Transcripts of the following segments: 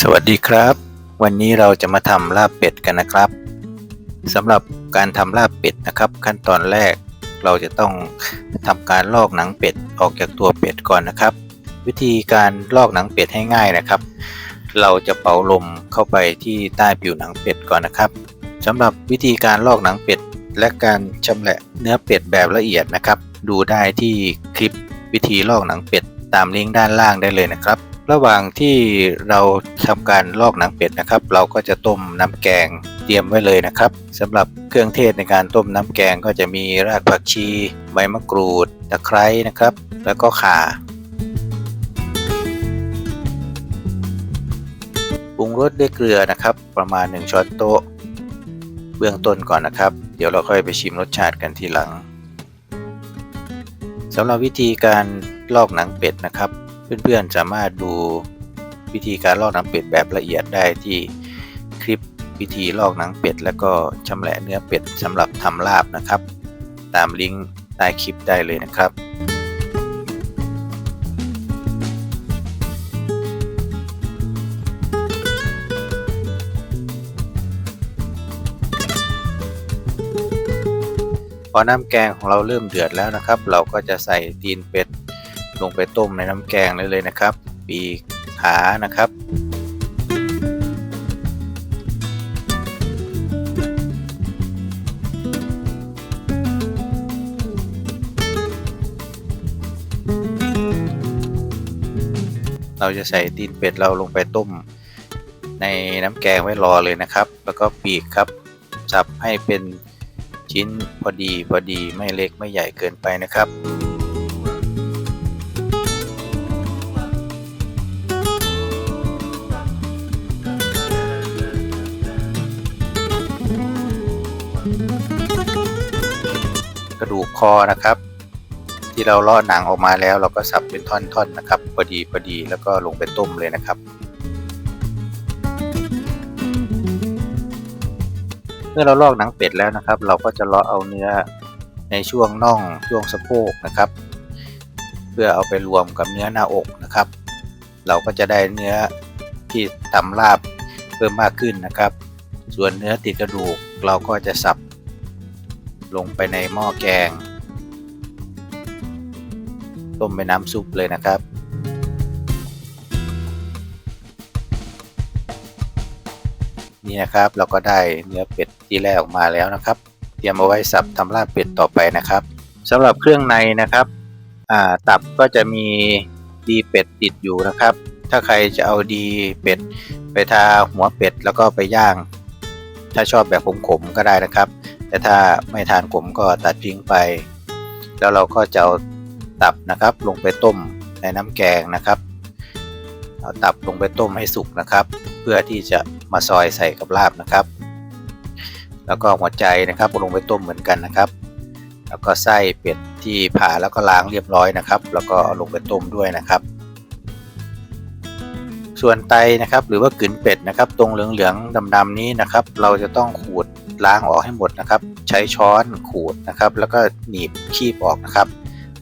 สวัสดีครับ วันนี้เราจะมาทำลาบเป็ดกันนะครับสำหรับการทำลาบเป็ดนะครับ ขั้นตอนแรกเราจะต้องทำการลอกหนังเป็ดออกจากตัวเป็ดก่อนนะครับ วิธีการลอกหนังเป็ดให้ง่ายนะครับ เราจะเป่าลมเข้าไปที่ใต้ผิวหนังเป็ดก่อนนะครับสำหรับวิธีการลอกหนังเป็ด และการชำแหละเนื้อเป็ดแบบละเอียดนะครับ ดูได้ที่คลิปวิธีลอกหนังเป็ดตามลิงก์ด้านล่างได้เลยนะครับ ระหว่างที่เราทำการลอกหนังเป็ดนะครับ เราก็จะต้มน้ำแกงเตรียมไว้เลยนะครับสำหรับเครื่องเทศในการต้มน้ำแกงก็จะมีรากผักชี ใบมะกรูดตะไคร้นะครับ แล้วก็ข่าปรุงรสด้วยเกลือนะครับ ประมาณ 1 ช้อนโต๊ะ เบื้องต้นก่อนนะครับ เดี๋ยวเราค่อยไปชิมรสชาติกันทีหลังสำหรับวิธีการลอกหนังเป็ดนะครับ เพื่อนๆสามารถดูวิธีการลอกหนังเป็ดแบบละเอียดได้ที่คลิปวิธีลอกหนังเป็ด แล้วก็ชำแหละเนื้อเป็ดสำหรับทำลาบนะครับ ตามลิงก์ใต้คลิปได้เลยนะครับพอน้ำแกงของเราเริ่มเดือดแล้วนะครับ เราก็จะใส่ตีนเป็ด ลงไปต้มในน้ำแกงเลยเลยนะครับ ปีกขานะครับ เราจะใส่ตีนเป็ดเราลงไปต้ม ในน้ำแกงไว้รอเลยนะครับ แล้วก็ปีกครับสับให้เป็นชิ้นพอดีพอดีไม่เล็กไม่ใหญ่เกินไปนะครับ อนะครับ ที่เราเลาะหนังออกมาแล้ว เราก็สับเป็นท่อนๆนะครับพอดีพอดีแล้วก็ลงไปต้มเลยนะครับ เมื่อเราลอกหนังเป็ดแล้วนะครับ เราก็จะเลาะเอาเนื้อในช่วงน่องช่วงสะโพกนะครับ เพื่อเอาไปรวมกับเนื้อหน้าอกนะครับ เราก็จะได้เนื้อที่ทำลาบเพิ่มมากขึ้นนะครับ ส่วนเนื้อติดกระดูกเราก็จะสับลงไปในหม้อแกง ต้มเป็นน้ำซุปเลยนะครับนี่นะครับเราก็ได้เนื้อเป็ดที่แรกออกมาแล้วนะครับ เตรียมเอาไว้สับทำลาบเป็ดต่อไปนะครับสำหรับเครื่องในนะครับตับก็จะมีดีเป็ดติดอยู่นะครับ ถ้าใครจะเอาดีเป็ดไปทาหัวเป็ดแล้วก็ไปย่าง ถ้าชอบแบบขมๆก็ได้นะครับ แต่ถ้าไม่ทานขมก็ตัดทิ้งไป แล้วเราก็จะเอา ตับนะครับ ลงไปต้มในน้ำแกงนะครับ เอาตับลงไปต้มให้สุกนะครับ เพื่อที่จะมาซอยใส่กับลาบนะครับ แล้วก็หัวใจนะครับลงไปต้มเหมือนกันนะครับ แล้วก็ไส้เป็ดที่ผ่าแล้วก็ล้างเรียบร้อยนะครับ แล้วก็ลงไปต้มด้วยนะครับ ส่วนไตนะครับหรือว่ากลืนเป็ดนะครับ ตรงเหลืองๆดำๆนี้นะครับ เราจะต้องขูดล้างออกให้หมดนะครับ ใช้ช้อนขูดนะครับ แล้วก็หนีบคีบออกนะครับ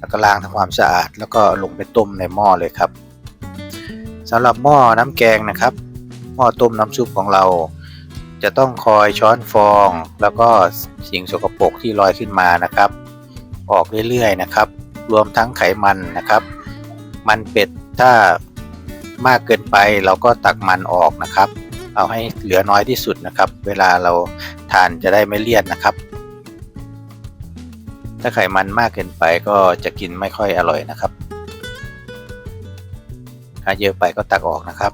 แล้วก็ล้างทำความสะอาด แล้วก็ลงไปต้มในหม้อเลยครับสำหรับหม้อน้ำแกงนะครับ หม้อต้มน้ำซุปของเรา จะต้องคอยช้อนฟอง แล้วก็สิ่งสกปรกที่ลอยขึ้นมานะครับ ออกเรื่อยๆนะครับ รวมทั้งไขมันนะครับ มันเป็ดถ้ามากเกินไปเราก็ตักมันออกนะครับ เอาให้เหลือน้อยที่สุดนะครับ เวลาเราทานจะได้ไม่เลี่ยนนะครับ ถ้าไขมันมากเกินไปก็จะกินไม่ค่อยอร่อยนะครับ ถ้าเยอะไปก็ตักออกนะครับ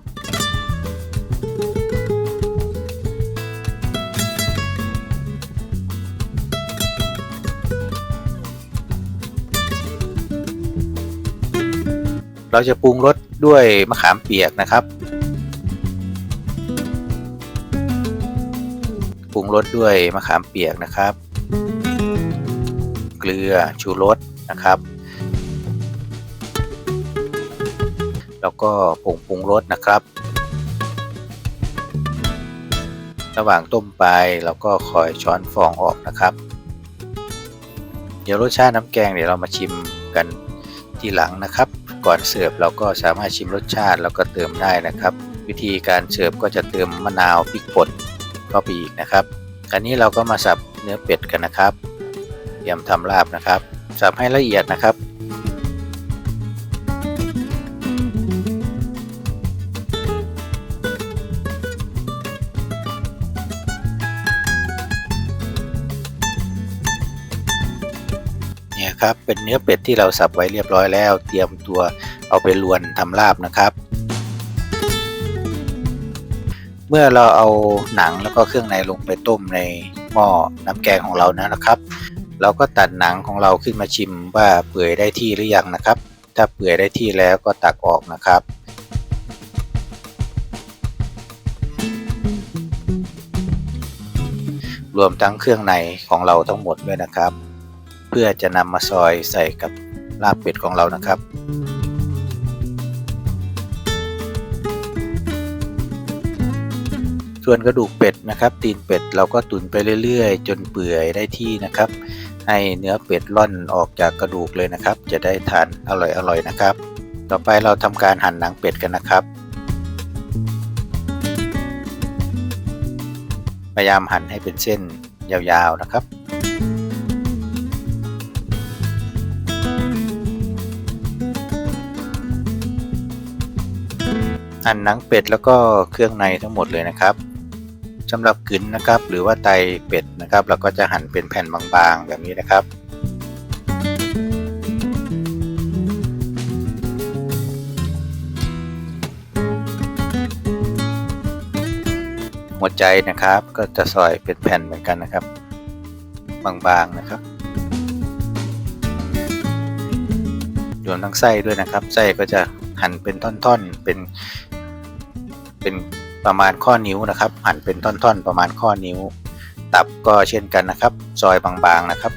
เราจะปรุงรสด้วยมะขามเปียกนะครับ ปรุงรสด้วยมะขามเปียกนะครับ เกลือชูรสนะครับ แล้วก็ผงปรุงรสนะครับ ระหว่างต้มไปเราก็คอยช้อนฟองออกนะครับ เดี๋ยวรสชาติน้ำแกงเดี๋ยวเรามาชิมกันทีหลังนะครับ ก่อนเสิร์ฟเราก็สามารถชิมรสชาติแล้วก็เติมได้นะครับ วิธีการเสิร์ฟก็จะเติมมะนาวพริกป่นเข้าไปอีกนะครับคราวนี้เราก็มาสับเนื้อเป็ดกันนะครับ ยมทำลาบนะครับ สับให้ละเอียดนะครับเนี่ยครับเป็นเนื้อเป็ดที่เราสับไว้เรียบร้อยแล้ว เตรียมตัวเอาไปลวนทำลาบนะครับ เมื่อเราเอาหนังแล้วก็เครื่องในลงไปต้มในหม้อน้ำแกงของเรานะครับ เราก็ตัดหนังของเราขึ้นมาชิมว่าเปื่อยได้ที่หรือยังนะครับ ถ้าเปื่อยได้ที่แล้วก็ตักออกนะครับ รวมทั้งเครื่องในของเราทั้งหมดด้วยนะครับ เพื่อจะนำมาซอยใส่กับลาบเป็ดของเรานะครับส่วนกระดูกเป็ดนะครับ ตีนเป็ดเราก็ตุ๋นไปเรื่อย ๆ จนเปื่อยได้ที่นะครับ ให้เนื้อเป็ดล่อนออกจากกระดูกเลยนะครับ จะได้ทานอร่อยๆนะครับ ต่อไปเราทำการหั่นหนังเป็ดกันนะครับ พยายามหั่นให้เป็นเส้นยาวๆนะครับหั่นหนังเป็ดแล้วก็เครื่องในทั้งหมดเลยนะครับ สำหรับกึนนะครับ หรือว่าไตเป็ดนะครับ เราก็จะหั่นเป็นแผ่นบางๆแบบนี้นะครับหัวใจนะครับก็จะซอยเป็นแผ่นเหมือนกันนะครับ บางๆนะครับรวมทั้งไส้ด้วยนะครับ ไส้ก็จะหั่นเป็นท่อนๆเป็นเป็น ประมาณข้อนิ้วนะครับ หั่นเป็นท่อนๆ ประมาณข้อนิ้ว ตับก็เช่นกันนะครับ ซอยบางๆนะครับ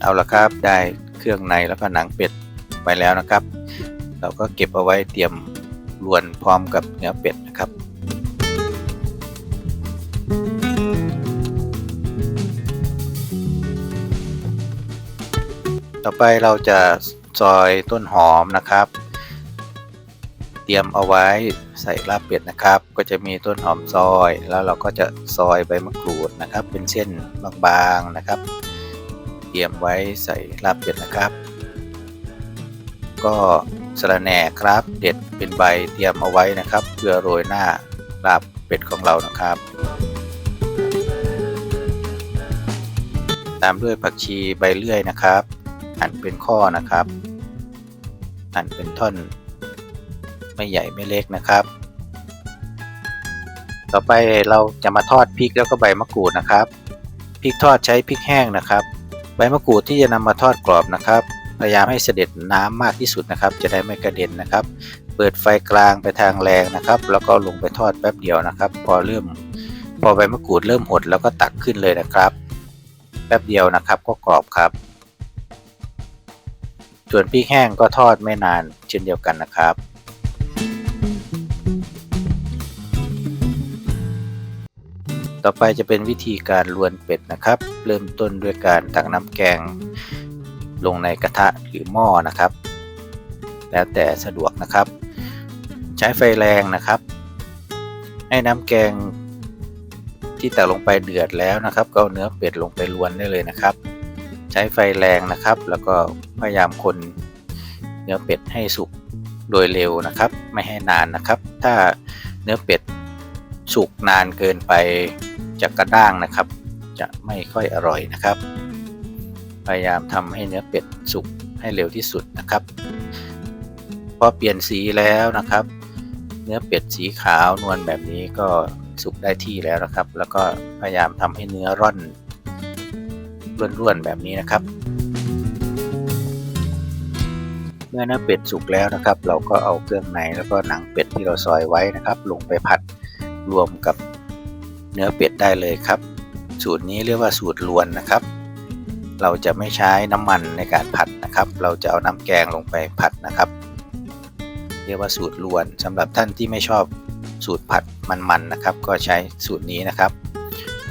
เอาละครับได้เครื่องในแล้วก็หนังเป็ดไปแล้วนะครับ เราก็เก็บเอาไว้เตรียมรวนพร้อมกับเนื้อเป็ดนะครับ ต่อไปเราจะซอยต้นหอมนะครับ เตรียมเอาไว้ใส่ลาบเป็ดนะครับ ก็จะมีต้นหอมซอย แล้วเราก็จะซอยใบมะกรูดนะครับ เป็นเส้นบางๆนะครับ เตรียมไว้ใส่ลาบเป็ดนะครับ ก็สะระแหน่ครับ เด็ดเป็นใบเตรียมเอาไว้นะครับ เพื่อโรยหน้าลาบเป็ดของเรานะครับตามด้วยผักชีใบเลื่อยนะครับ หั่นเป็นข้อนะครับ หั่นเป็นท่อน ไม่ใหญ่ไม่เล็กนะครับ ต่อไปเราจะมาทอดพริกแล้วก็ใบมะกรูดนะครับพริกทอดใช้พริกแห้งนะครับ ใบมะกรูดที่จะนำมาทอดกรอบนะครับ พยายามให้เสด็จน้ำมากที่สุดนะครับ จะได้ไม่กระเด็นนะครับ เปิดไฟกลางไปทางแรงนะครับ แล้วก็ลงไปทอดแป๊บเดียวนะครับ พอเริ่มพอใบมะกรูดเริ่มหดแล้วก็ตักขึ้นเลยนะครับ แป๊บเดียวนะครับก็กรอบครับ ส่วนพริกแห้งก็ทอดไม่นานเช่นเดียวกันนะครับ ต่อไปจะเป็นวิธีการลวนเป็ดนะครับ เริ่มต้นด้วยการตักน้ำแกงลงในกระทะหรือหม้อนะครับ แล้วแต่สะดวกนะครับ ใช้ไฟแรงนะครับ ให้น้ำแกงที่ตักลงไปเดือดแล้วนะครับ ก็เอาเนื้อเป็ดลงไปลวนได้เลยนะครับ ใช้ไฟแรงนะครับ แล้วก็พยายามคนเนื้อเป็ดให้สุกโดยเร็วนะครับ ไม่ให้นานนะครับ ถ้าเนื้อเป็ดสุกนานเกินไปจะกระด้างนะครับ จะไม่ค่อยอร่อยนะครับ พยายามทำให้เนื้อเป็ดสุกให้เร็วที่สุดนะครับพอเปลี่ยนสีแล้วนะครับ เนื้อเป็ดสีขาวนวลแบบนี้ก็สุกได้ที่แล้วนะครับ แล้วก็พยายามทำให้เนื้อร่อน ร่วนๆแบบนี้นะครับ เมื่อเนื้อเป็ดสุกแล้วนะครับ เราก็เอาเครื่องในแล้วก็หนังเป็ดที่เราซอยไว้นะครับ ลงไปผัดรวมกับเนื้อเป็ดได้เลยครับ สูตรนี้เรียกว่าสูตรลวนนะครับ เราจะไม่ใช้น้ำมันในการผัดนะครับ เราจะเอาน้ำแกงลงไปผัดนะครับ เรียกว่าสูตรลวนสำหรับท่านที่ไม่ชอบสูตรผัดมันๆนะครับ ก็ใช้สูตรนี้นะครับ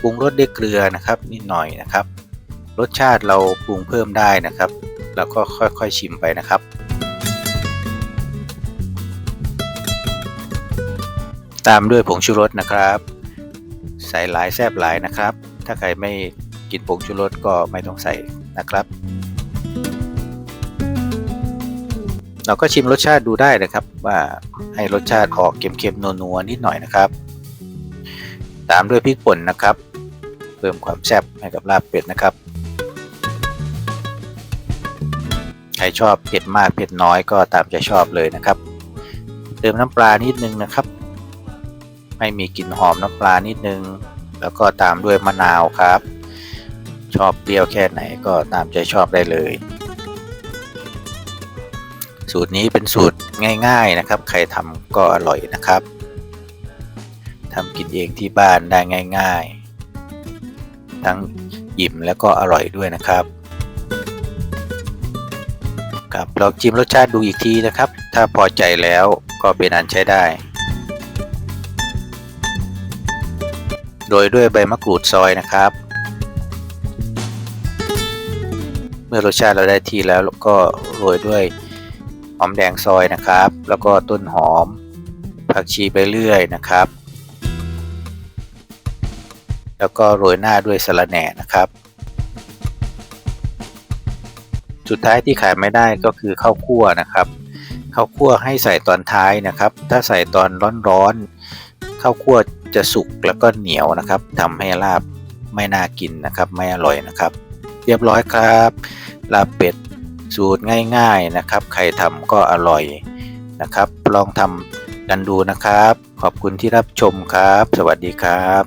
ปรุงรสด้วยเกลือนะครับนิดหน่อยนะครับ รสชาติเราปรุงเพิ่มได้นะครับ แล้วก็ค่อยๆชิมไปนะครับ ตามด้วยผงชูรสนะครับใส่หลายแซบหลายนะครับ ถ้าใครไม่กินผงชูรสก็ไม่ต้องใส่นะครับ เราก็ชิมรสชาติดูได้นะครับ ว่าให้รสชาติออกเค็มๆนัวๆนิดหน่อยนะครับ ตามด้วยพริกป่นนะครับ เพิ่มความแซ่บให้กับลาบเป็ดนะครับ รชอบเผ็ดมากเผ็ดน้อยก็ตามใจชอบเลยนะครับ เติมน้ำปลานิดนึงนะครับ ให้มีกลิ่นหอมน้ำปลานิดนึง แล้วก็ตามด้วยมะนาวครับ ชอบเปรี้ยวแค่ไหนก็ตามใจชอบได้เลย สูตรนี้เป็นสูตรง่ายๆนะครับ ใครทำก็อร่อยนะครับทำกินเองที่บ้านได้ง่าย ๆ ทั้งอิ่มแล้วก็อร่อยด้วยนะครับ ครับลองจิ้มรสชาติดูอีกทีนะครับ ถ้าพอใจแล้วก็เป็นอันใช้ได้ โดยด้วยใบมะกรูดซอยนะครับ เมื่อรสชาติเราได้ที่แล้วก็โรยด้วยหอมแดงซอยนะครับ แล้วก็ต้นหอม ผักชีไปเรื่อยนะครับ แล้วก็โรยหน้าด้วยสะระแหน่นะครับ สุดท้ายที่ขายไม่ได้ก็คือข้าวคั่วนะครับข้าวคั่วให้ใส่ตอนท้ายนะครับ ถ้าใส่ตอนร้อนๆข้าวคั่วจะสุกแล้วก็เหนียวนะครับทำให้ลาบไม่น่ากินนะครับ ไม่อร่อยนะครับ เรียบร้อยครับ ลาบเป็ดสูตรง่าย ๆนะครับ ใครทำก็อร่อยนะครับ ลองทำกันดูนะครับ ขอบคุณที่รับชมครับ สวัสดีครับ